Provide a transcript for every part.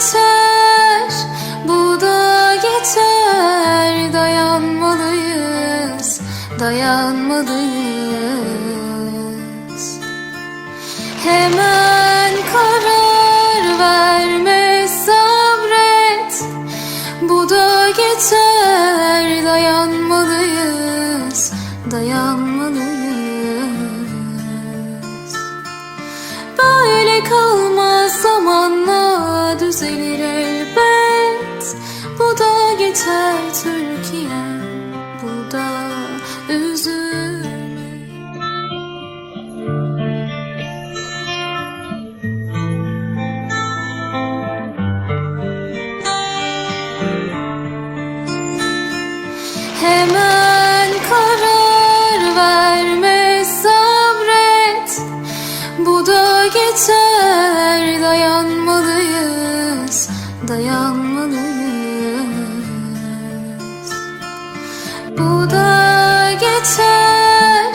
geçer, bu da geçer. Dayanmalıyız, dayanmalıyız. Hemen karar verme, sabret. Bu da geçer, dayanmalıyız, dayanmalıyız. Düzelir elbet. Bu da geçer Türkiye. Bu da üzülme. Hemen karar verme sabret. Bu da geçer dayanmalıyız dayanmalıyız Bu da geçer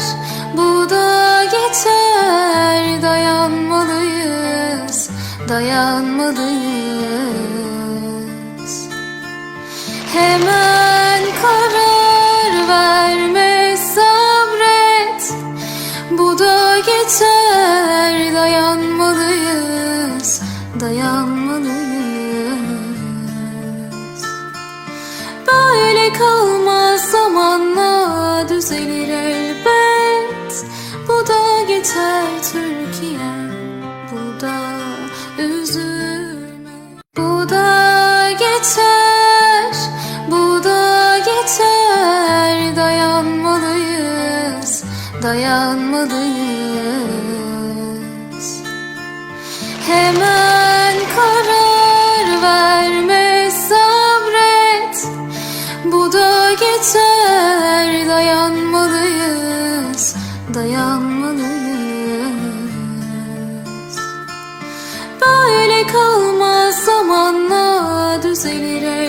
bu da geçer. Dayanmalıyız dayanmalıyız. Hemen karar verme sabret. Bu da geçer dayanmalıyız dayanmalıyız Kalmaz zamanla düzelir elbet. Bu da geçer Türkiye Bu da üzülme. Bu da geçer Bu da geçer. Dayanmalıyız Dayanmalıyız yeter dayanmalıyız dayanmalıyız. Böyle kalmaz zamanla düzelir